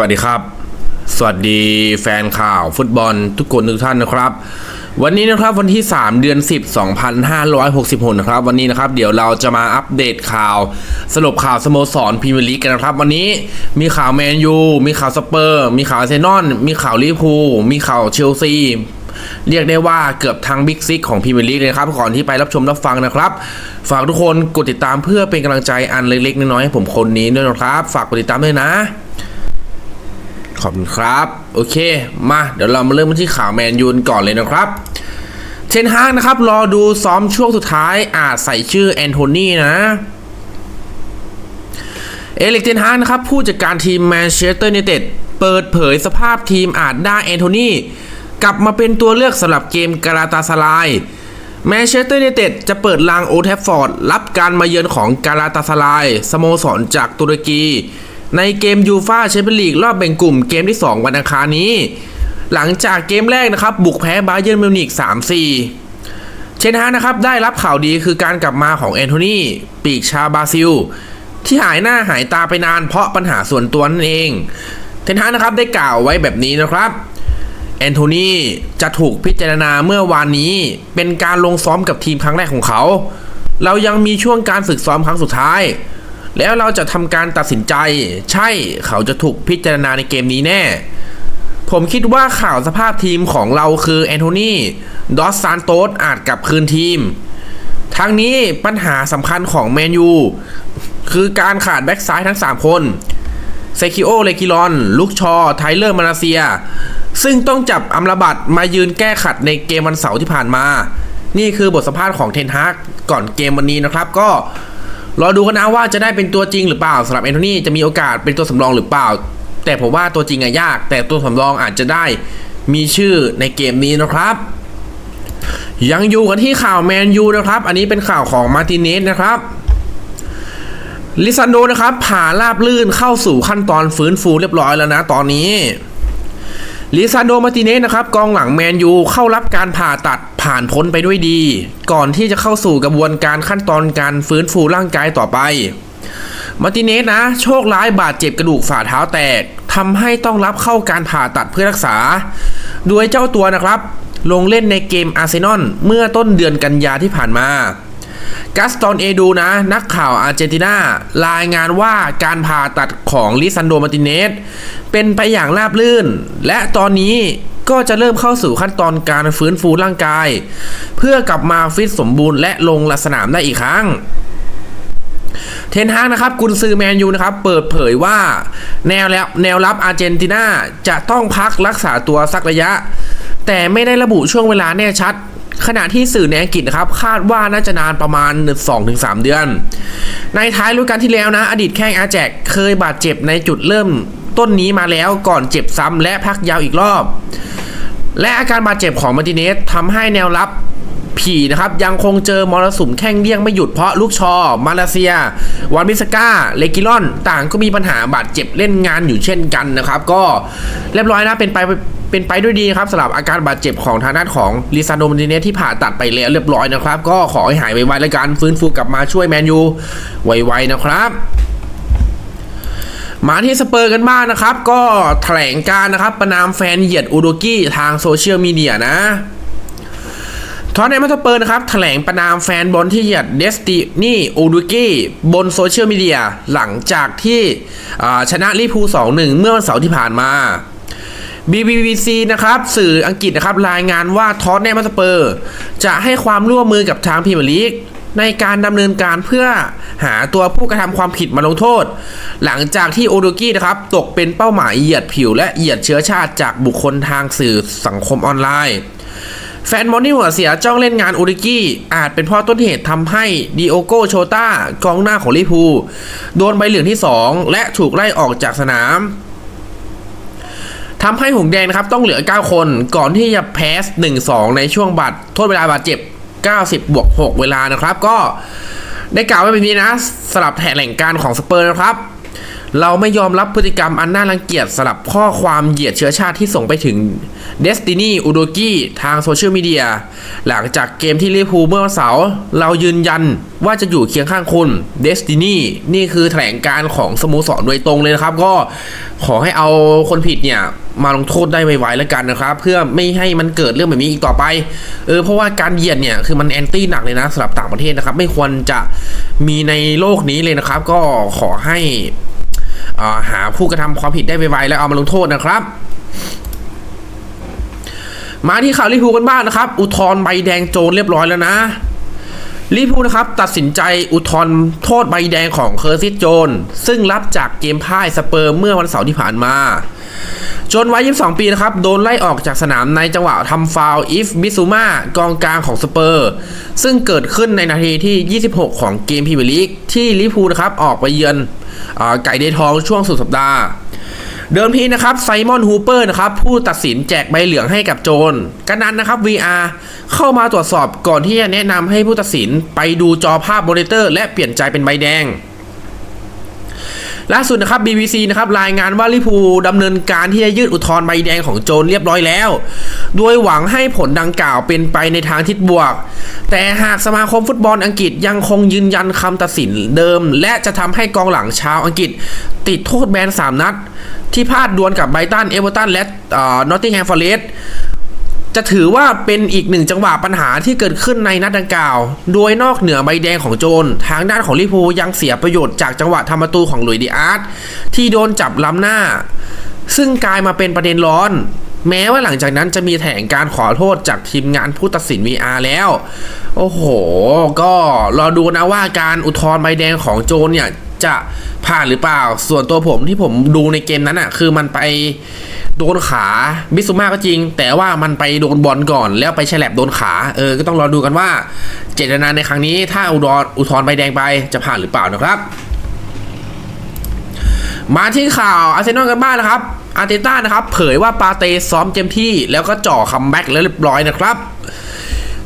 วัสดีครับ สวัสดีแฟนข่าวฟุตบอลทุกคนทุกท่านนะครับ วันนี้นะครับวันที่ 3 เดือน 10 2566นะครับวันนี้นะครับเดี๋ยวเราจะมาอัปเดตข่าว สรุปข่าวสโมสรพรีเมียร์ลีกกันนะครับ วันนี้มีข่าวแมนยูมีข่าวสเปอร์ มีข่าวเซนอลมีข่าวลิเวอร์พูลมีข่าวเชลซีเรียกได้ว่าเกือบทั้งบิ๊กซิกของพรีเมียร์ลีกเลยนะครับ ก่อนที่ไปรับชมรับฟังนะครับ ฝากทุกคนกดติดตามเพื่อเป็นกำลังใจอันเล็กๆน้อยๆให้ผมคนนี้ด้วยนะครับ ฝากกดติดตามด้วยนะ ขอบคุณครับ โอเค มาเดี๋ยวเรามาเริ่มกันที่ข่าวแมนยูนก่อนเลยนะครับเทนฮากนะครับ รอดูซ้อมช่วงสุดท้ายอาจใส่ชื่อแอนโทนีนะเอลิกเทนฮากนะครับ ผู้จัดการทีมแมนเชสเตอร์ยูไนเต็ดเปิดเผยสภาพทีมอาจได้แอนโทนีกลับมาเป็นตัวเลือกสำหรับเกมกาลาตาสลายแมนเชสเตอร์ยูไนเต็ดจะเปิดลางโอแทฟฟอร์ด รับการมาเยือนของกาลาตาสลายสโมสรจากตุรกี ในเกมยูฟาแชมเปี้ยนลีกรอบแบ่งกลุ่มเกมที่ 2 วันอังคารนี้ หลังจากเกมแรกนะครับ บุกแพ้บาเยิร์นมิวนิก3-4 เชนฮานะครับ ได้รับข่าวดีคือการกลับมาของแอนโทนีปีกชาบราซิล ที่หายหน้าหายตาไปนานเพราะปัญหาส่วนตัวนั่นเองเทนฮานะครับได้กล่าวไว้แบบนี้นะครับแอนโทนีจะถูกพิจารณาเมื่อวานนี้เป็นการลงซ้อมกับทีมครั้งแรกของเขา เรายังมีช่วงการฝึกซ้อมครั้งสุดท้าย แล้วเราจะทำการตัดสินใจ ใช่เขาจะถูกพิจารณาในเกมนี้แน่ ผมคิดว่าข่าวสภาพทีมของเราคือแอนโทนีดอสซานโตสอาจกลับคืนทีม ทั้งนี้ปัญหาสำคัญของแมนยูคือการขาดแบ็กซ้ายทั้ง 3 คนเซคิโอ เลกิลอน ลุกชอ ไทเลอร์ มานาเซีย ซึ่งต้องจับอัมรบัตมายืนแก้ขัดในเกมวันเสาร์ที่ผ่านมา นี่คือบทสัมภาษณ์ของเทนฮากก่อนเกมวันนี้นะครับก็ รอดูกันนะว่าจะได้เป็นตัวจริงหรือเปล่าสำหรับแอนโทนีจะมีโอกาสเป็นตัวสำรองหรือเปล่า แต่ผมว่าตัวจริงอะยาก แต่ตัวสำรองอาจจะได้มีชื่อในเกมนี้นะครับ ยังอยู่กันที่ข่าวแมนยูนะครับ อันนี้เป็นข่าวของมาร์ติเนสนะครับลิซันโดนะครับผ่าราบลื่นเข้าสู่ขั้นตอนฟื้นฟูเรียบร้อยแล้วนะตอนนี้ลิซานโดมาร์ติเนสนะครับกองหลังแมนยูเข้ารับการผ่าตัด ผ่านพ้นไปด้วยดี ก่อนที่จะเข้าสู่กระบวนการขั้นตอนการฟื้นฟูร่างกายต่อไป มาร์ติเนสนะ โชคร้ายบาดเจ็บกระดูกฝ่าเท้าแตกทำให้ต้องรับเข้าการผ่าตัดเพื่อรักษา โดยเจ้าตัวนะครับ ลงเล่นในเกมอาร์เซนอลเมื่อต้นเดือนกันยาที่ผ่านมากัสตอนเอดูนะ นักข่าวอาร์เจนตินารายงานว่าการผ่าตัดของลิซันโดมาร์ติเนสเป็นไปอย่างราบรื่น และตอนนี้ ก็จะเริ่มเข้าสู่ขั้นตอนการฟื้นฟูร่างกาย เพื่อกลับมาฟิตสมบูรณ์และลงสนามได้อีกครั้งเทนฮากนะครับกุนซือแมนยูนะครับ เปิดเผยว่า แนวแล้วแนวรับอาร์เจนตินาจะต้องพักรักษาตัวสักระยะ แต่ไม่ได้ระบุช่วงเวลาแน่ชัด ขณะที่สื่อในอังกฤษนะครับ คาดว่าน่าจะนานประมาณ 2-3 เดือน ในท้ายฤดูกาลที่แล้วนะ อดีตแข้งอาแจกเคยบาดเจ็บในจุดเริ่มต้นนี้มาแล้วก่อนเจ็บซ้ำและพักยาวอีกรอบ และอาการบาดเจ็บของมาร์ติเนสทำให้แนวรับผีนะครับยังคงเจอมรสุมแข้งเลี่ยงไม่หยุดเพราะลูกชอ มาเลเซีย วานบิสกาเลกิลอน ต่างก็มีปัญหาบาดเจ็บเล่นงานอยู่เช่นกันนะครับ ก็เรียบร้อยนะเป็นไปเป็นไปด้วยดีครับสำหรับอาการบาดเจ็บของทางด้านของลิซานโดมาร์ติเนสที่ผ่าตัดไปแล้วเรียบร้อยนะครับ ก็ขอให้หายไวๆและการฟื้นฟูกลับมาช่วยแมนยูไวๆนะครับ มาที่สเปอร์กันบ้างนะครับ ก็แถลงการนะครับ ประนามแฟนเหยียดอูโดกี้ทางโซเชียลมีเดียนะทอนแนมสเปอร์นะครับแถลงประนามแฟนบอลที่เหยียดเดสตินี่อูโดกี้บนโซเชียลมีเดียหลังจากที่ชนะลิพู2-1เมื่อวันเสาร์ที่ผ่านมา BBC นะครับสื่ออังกฤษนะครับรายงานว่าทอตแนมสเปอร์ จะให้ความร่วมมือกับทางพรีเมียร์ลีก ในการดำเนินการเพื่อหาตัวผู้กระทำความผิดมาลงโทษ หลังจากที่โอโดกี้นะครับ ตกเป็นเป้าหมายเหยียดผิวและเหยียดเชื้อชาติจากบุคคลทางสื่อสังคมออนไลน์ แฟนบอลที่หัวเสียจ้องเล่นงานโอริกี้อาจเป็นเพราะต้นเหตุทำให้ดิโอโกโชตากองหน้าของลิพูโดนใบเหลืองที่ 2 และถูกไล่ออกจากสนามทำให้หงแดงนะครับต้องเหลือ 9 คนก่อนที่จะแพ้1-2ในช่วงบัตรโทษเวลาบาดเจ็บ 90 บวก 6 เวลานะครับ ก็ได้กล่าวไว้แบบนี้นะสลับแถลงการของสเปอร์นะครับ เราไม่ยอมรับพฤติกรรมอันน่ารังเกียจสลับข้อความเหยียดเชื้อชาติที่ส่งไปถึง Destiny u d o g i ทางโซเชียลมีเดียหลังจากเกมที่ลิเวอร์พูลเมื่อวันเสาร์เรายืนยันว่าจะอยู่เคียงข้างคุณ Destiny นี่คือแถลงการของสโมสรโดยตรงเลยนะครับ ก็ขอให้เอาคนผิดเนี่ยมาลงโทษได้ไวๆแล้วกันนะครับ เพื่อไม่ให้มันเกิดเรื่องแบบนี้อีกต่อไปเออเพราะว่าการเหยียดเนี่ยคือมันแอนตี้หนักเลยนะสำหรับต่างประเทศนะครับ ไม่ควรจะมีในโลกนี้เลยนะครับ ก็ขอให้ หาผู้กระทำความผิดได้ไวๆแล้วเอามาลงโทษนะครับมาที่ข่าวลิพูกันบ้างนะครับ อุทธรณ์ใบแดงโจรเรียบร้อยแล้วนะลิพูนะครับ ตัดสินใจอุทธรณ์โทษใบแดงของเคอร์ซิสโจน ซึ่งรับจากเกมพ่ายสเปอร์เมื่อวันเสาร์ที่ผ่านมาจนวัย 22 ปีนะครับ โดนไล่ออกจากสนามในจังหวะทำฟาวอิฟบิซูมากองกลางของสเปอร์ ซึ่งเกิดขึ้นในนาทีที่ 26 ของเกมพรีเมียร์ลีกที่ลิพูนะครับออกไปเยือน ไก่เดทองช่วงสุดสัปดาห์ เดิมทีนะครับไซมอนฮูเปอร์นะครับผู้ตัดสินแจกใบเหลืองให้กับโจนกันนั้นนะครับ VR เข้ามาตรวจสอบก่อนที่จะแนะนำให้ผู้ตัดสินไปดูจอภาพมอนิเตอร์ และเปลี่ยนใจเป็นใบแดง ล่าสุดนะครับ BBC นะครับรายงานว่าลิพูดำเนินการที่จะยื่นอุทธรณ์ใบแดงของโจนเรียบร้อยแล้ว โดยหวังให้ผลดังกล่าวเป็นไปในทางทิศบวก แต่หากสมาคมฟุตบอลอังกฤษยังคงยืนยันคำตัดสินเดิม และจะทำให้กองหลังชาวอังกฤษ ติดโทษแบน 3 นัด ที่พลาดดวลกับไบรตัน เอเวอร์ตัน และนอตติงแฮมฟอร์เรส จะถือว่าเป็นอีกหนึ่งจังหวะปัญหาที่เกิดขึ้นในนัดดังกล่าว โดยนอกเหนือใบแดงของโจน ทางด้านของลิพูยังเสียประโยชน์จากจังหวะทำประตูของหลุยดีอาร์ตที่โดนจับล้ำหน้า ซึ่งกลายมาเป็นประเด็นร้อน แม้ว่าหลังจากนั้นจะมีแถลงการขอโทษจากทีมงานผู้ตัดสิน VR แล้ว โอ้โห ก็รอดูนะว่าการอุทธรณ์ใบแดงของโจนเนี่ย จะผ่านหรือเปล่า ส่วนตัวผมที่ผมดูในเกมนั้นอะ่ะ คือมันไปโดนขาบิสุมาก็จริง แต่ว่ามันไปโดนบอลก่อน แล้วไปแฉลบโดนขา เออ ก็ต้องรอดูกันว่า เจตนาในครั้งนี้ถ้าอุดรอุทธรณ์ใบแดงไปจะผ่านหรือเปล่านะครับ มาที่ข่าวอาร์เซนอลกันบ้างนะครับ อาร์เตต้านะครับ เผยว่าปาเตซ้อมเต็มที่ แล้วก็จ่อคัมแบ็กแล้วเรียบร้อยนะครับ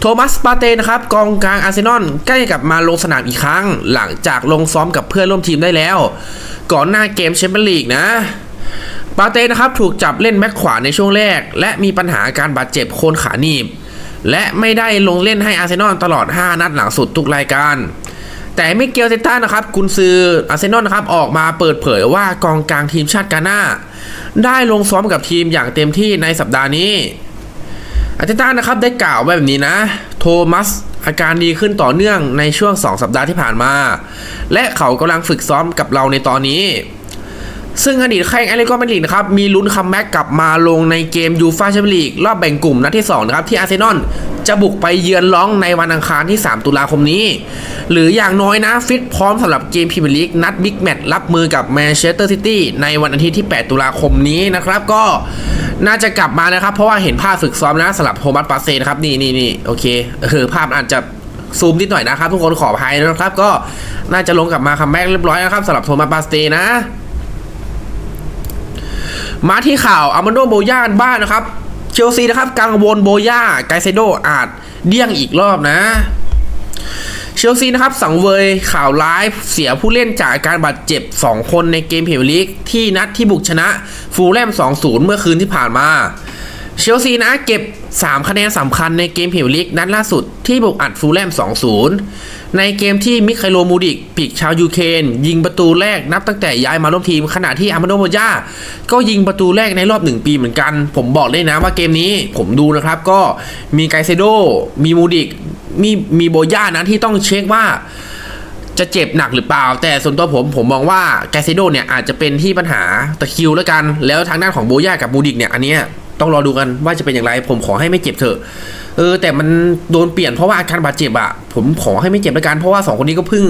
โทมัสปาเต้นะครับ กองกลางอาร์เซนอลใกล้กลับมาลงสนามอีกครั้ง หลังจากลงซ้อมกับเพื่อนร่วมทีมได้แล้ว ก่อนหน้าเกมแชมเปี้ยนลีกนะปาเต้นะครับถูกจับเล่นแบ็คขวาในช่วงแรก และมีปัญหาการบาดเจ็บโคนขาหนีบ และไม่ได้ลงเล่นให้อาร์เซนอลตลอด 5 นัดหลังสุดทุกรายการ แต่ไม่เกลเซต้านะครับกุนซืออาร์เซนอลนะครับออกมาเปิดเผยว่ากองกลางทีมชาติกาหน้า ได้ลงซ้อมกับทีมอย่างเต็มที่ในสัปดาห์นี้อาร์เตต้านะครับได้กล่าวแบบนี้นะ โทมัสอาการดีขึ้นต่อเนื่องในช่วง 2 สัปดาห์ที่ผ่านมา และเขากำลังฝึกซ้อมกับเราในตอนนี้ ซึ่งอดีตแข้งแอตเลติโกมาดริดนะครับมีลุ้นคัมแบ็กกลับมาลงในเกมยูฟ่าแชมเปี้ยนลีกรอบแบ่งกลุ่มนัดที่2นะครับที่อาร์เซนอลจะบุกไปเยือนร้องในวันอังคารที่ 3 ตุลาคมนี้ หรืออย่างน้อยนะ ฟิตพร้อมสำหรับเกมพรีเมียร์ลีกนัดบิ๊กแมตช์รับมือกับแมนเชสเตอร์ซิตี้ในวันอาทิตย์ที่ 8 ตุลาคมนี้นะครับ ก็น่าจะกลับมานะครับ เพราะว่าเห็นภาพฝึกซ้อมนะสำหรับโทมัสปาเซนะครับนี่นี่นี่โอเคคือภาพอาจจะซูมนิดหน่อยนะครับ ทุกคนขออภัยนะครับ ก็น่าจะลงกลับมาคัมแบ็กเรียบร้อยนะครับสำหรับโทมัสปาเซนะ มาที่ข่าวอามานโดโบย่านบ้านนะครับ เชลซีนะครับกังวลโบย่าไกเซโดอาจเดี่ยงอีกรอบนะเชลซีนะครับสังเวยข่าวร้ายเสียผู้เล่นจากอาการบาดเจ็บ 2 คนในเกมเพลย์ลีกที่นัดที่บุกชนะฟูลแลม 2-0 เมื่อคืนที่ผ่านมา เชลซีนะเก็บ 3 คะแนนสำคัญในเกมพรีเลีกนัดล่าสุดที่บุกอัดฟูลแลม 2-0 ในเกมที่มิคาโลมูดิกปีกชาวยูเครนยิงประตูแรกนับตั้งแต่ย้ายมาร่วมทีม ขณะที่อามาโดโมยาก็ยิงประตูแรกในรอบหนึ่งปีเหมือนกัน ผมบอกเลยนะว่าเกมนี้ผมดูนะครับก็มีไกเซโด มีมูดิก มีมีโบย่านะที่ต้องเช็คว่าจะเจ็บหนักหรือเปล่า แต่ส่วนตัวผมผมมองว่าแกซิโดเนี่ยอาจจะเป็นที่ปัญหาตะคิวแล้วกัน แล้วทางด้านของโบย่ากับมูดิกเนี่ยอันเนี้ย ต้องรอดูกันว่าจะเป็นอย่างไร ผมขอให้ไม่เจ็บเถอะเออแต่มันโดนเปลี่ยนเพราะว่าอาการบาดเจ็บอะผมขอให้ไม่เจ็บแล้วกันเพราะว่าสองคนนี้ก็เพิ่ง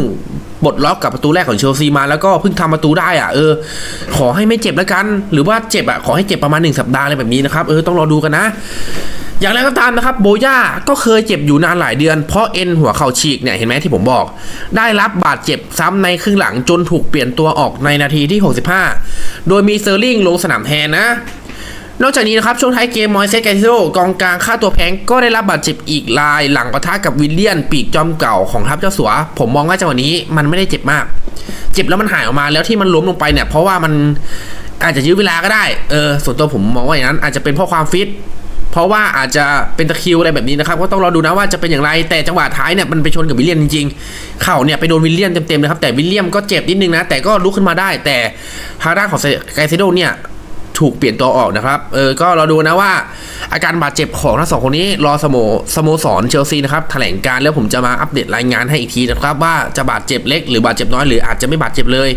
ปลดล็อกกับประตูแรกของเชลซีมาแล้วก็เพิ่งทำประตูได้อะเออ ขอให้ไม่เจ็บแล้วกัน หรือว่าเจ็บอะขอให้เจ็บประมาณหนึ่งสัปดาห์อะไรแบบนี้นะครับเออต้องรอดูกันนะ อย่างไรก็ตามนะครับโบย่าก็เคยเจ็บอยู่นานหลายเดือนเพราะเอ็นหัวเข่าฉีกเนี่ยเห็นไหมที่ผมบอก ได้รับบาดเจ็บซ้ำในครึ่งหลังจนถูกเปลี่ยนตัวออกในนาทีที่ 65 โดยมีเซอร์ลิงลงสนามแทนนะ นอกจากนี้นะครับช่วงท้ายเกมมอยเซสแกซิโดกองกลางค่าตัวแพงก็ได้รับบาดเจ็บอีกราย หลังปะทะกับวิลเลียน ปีกจอมเก่าของทัพเจ้าสัว ผมมองว่าจังหวะนี้มันไม่ได้เจ็บมาก เจ็บแล้วมันหายออกมาแล้วที่มันล้มลงไปเนี่ยเพราะว่ามันอาจจะยื้อเวลาก็ได้เออส่วนตัวผมมองว่าอย่างนั้นอาจจะเป็นเพราะความฟิตเพราะว่าอาจจะเป็นตะคิวอะไรแบบนี้นะครับก็ต้องรอดูนะว่าจะเป็นอย่างไรแต่จังหวะท้ายเนี่ยมันไปชนกับวิลเลียนจริงๆ เข่าเนี่ยไปโดนวิลเลียนเต็มๆนะครับแต่วิลเลียมก็เจ็บนิดนึงนะแต่ก็ลุกขึ้นมาได้ แต่ทางด้านของไกเซโดเนี่ย ถูกเปลี่ยนตัวออกนะครับ เออ ก็เราดูนะว่า อาการบาดเจ็บของทั้งสองคนนี้ รอสโมสโมสรเชลซีนะครับแถลงการแล้วผมจะมาอัปเดตรายงานให้อีกทีนะครับว่าจะบาดเจ็บเล็กหรือบาดเจ็บน้อยหรืออาจจะไม่บาดเจ็บเลย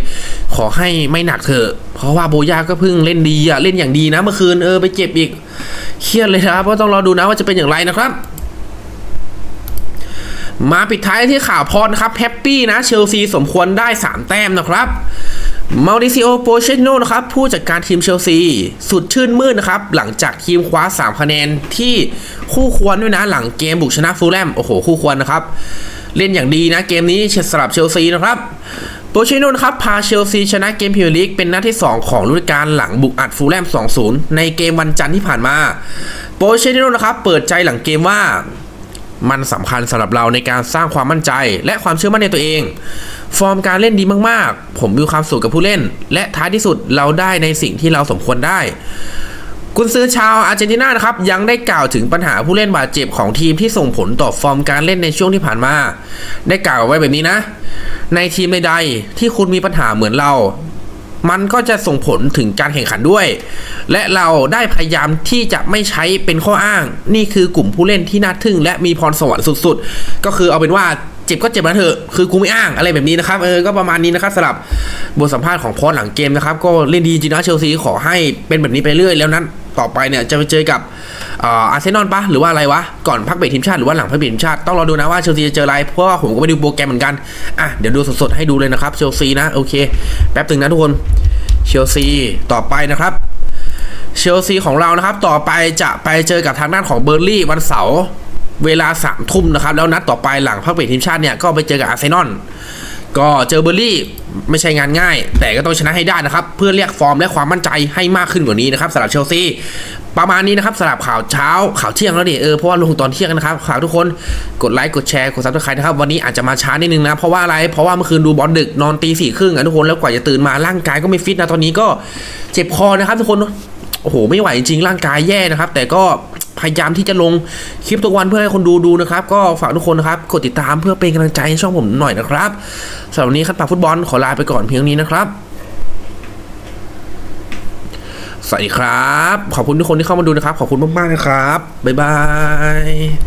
ขอให้ไม่หนักเถอะ เพราะว่าโบย่าก็เพิ่งเล่นดีอะเล่นอย่างดีนะเมื่อคืนเออไปเจ็บอีกเครียดเลยนะครับก็ต้องรอดูนะว่าจะเป็นอย่างไรนะครับมาปิดท้ายที่ข่าวพอนะครับแฮปปี้นะเชลซีสมควรได้ 3 แต้มนะครับ มาริซิโอ โปเชโนนะครับผู้จัดการทีมเชลซี สุดชื่นมื่นนะครับ หลังจากทีมคว้า 3 คะแนนที่คู่ควรด้วยนะ หลังเกมบุกชนะฟูลแลม โอ้โห คู่ควรนะครับ เล่นอย่างดีนะ เกมนี้สำหรับเชลซีนะครับโปเชโนนะครับ พาเชลซีชนะเกมพรีเมียร์ลีกเป็นนัดที่ 2 ของฤดูกาลหลังบุกอัดฟูลแลม 2-0 ในเกมวันจันทร์ที่ผ่านมา โปเชโนนะครับเปิดใจหลังเกมว่า มันสำคัญสำหรับเราในการสร้างความมั่นใจ และความเชื่อมั่นในตัวเอง ฟอร์มการเล่นดีมากๆ ผมมีความสุขกับผู้เล่น และท้ายที่สุดเราได้ในสิ่งที่เราสมควรได้กุนซือชาวอาร์เจนตินานะครับยังได้กล่าวถึงปัญหาผู้เล่นบาดเจ็บของทีมที่ส่งผลต่อฟอร์มการเล่นในช่วงที่ผ่านมา ได้กล่าวไว้แบบนี้นะ ในทีมใดๆที่คุณมีปัญหาเหมือนเรา มันก็จะส่งผลถึงการแข่งขันด้วย และเราได้พยายามที่จะไม่ใช้เป็นข้ออ้าง นี่คือกลุ่มผู้เล่นที่น่าทึ่ง และมีพรสวรรค์สุดๆ ก็คือเอาเป็นว่า เจ็บก็เจ็บมาเถอะคือกูไม่อ้างอะไรแบบนี้นะครับเออก็ประมาณนี้นะครับสำหรับบทสัมภาษณ์ของโค้ชหลังเกมนะครับก็เล่นดีจริงนะเชลซีขอให้เป็นแบบนี้ไปเรื่อยแล้วนั้นต่อไปเนี่ยจะไปเจอกับอาร์เซนอลปะหรือว่าอะไรวะ ก่อนพักเบรกทีมชาติหรือว่าหลังพักเบรกทีมชาติ ต้องรอดูนะว่าเชลซีจะเจออะไร เพราะว่าผมก็ไปดูโปรแกรมเหมือนกัน อะ เดี๋ยวดูสดๆ ให้ดูเลยนะครับเชลซีนะ โอเค แป๊บหนึ่งนะทุกคน เชลซีต่อไปนะครับ เชลซีของเรานะครับ ต่อไปจะไปเจอกับทางด้านของเบอร์ลี่วันเสาร์ เวลาสามทุ่มนะครับ แล้วนัดต่อไปหลังพักเบรกทีมชาติเนี่ย ก็ไปเจอกับอาร์เซนอลก็เจอเบอร์ลี่ไม่ใช่งานง่าย แต่ก็ต้องชนะให้ได้นะครับ เพื่อเรียกฟอร์มและความมั่นใจให้มากขึ้นกว่านี้นะครับสำหรับเชลซีประมาณนี้นะครับสำหรับข่าวเช้าข่าวเที่ยงแล้วนี่เออเพราะว่าลงตอนเที่ยงนะครับฝากทุกคนกดไลค์กดแชร์กดซับสไครต์นะครับวันนี้อาจจะมาช้านิดนึงนะเพราะว่าอะไรเพราะว่าเมื่อคืนดูบอลดึกนอนตีสี่ครึ่งอะทุกคนแล้วกว่าจะตื่นมาร่างกายก็ไม่ฟิตนะตอนนี้ก็เจ็บคอนะครับทุกคนโอ้โหไม่ไหวจริงร่างกายแย่นะครับ แต่ก็ พยายามที่จะลงคลิปทุกวันเพื่อให้คนดูดูนะครับ ก็ฝากทุกคนนะครับ กดติดตามเพื่อเป็นกำลังใจให้ช่องผมหน่อยนะครับสำหรับวันนี้คัดปากฟุตบอลขอลาไปก่อนเพียงนี้นะครับสวัสดีครับ ขอบคุณทุกคนที่เข้ามาดูนะครับ ขอบคุณมาก ๆ นะครับ บ๊ายบาย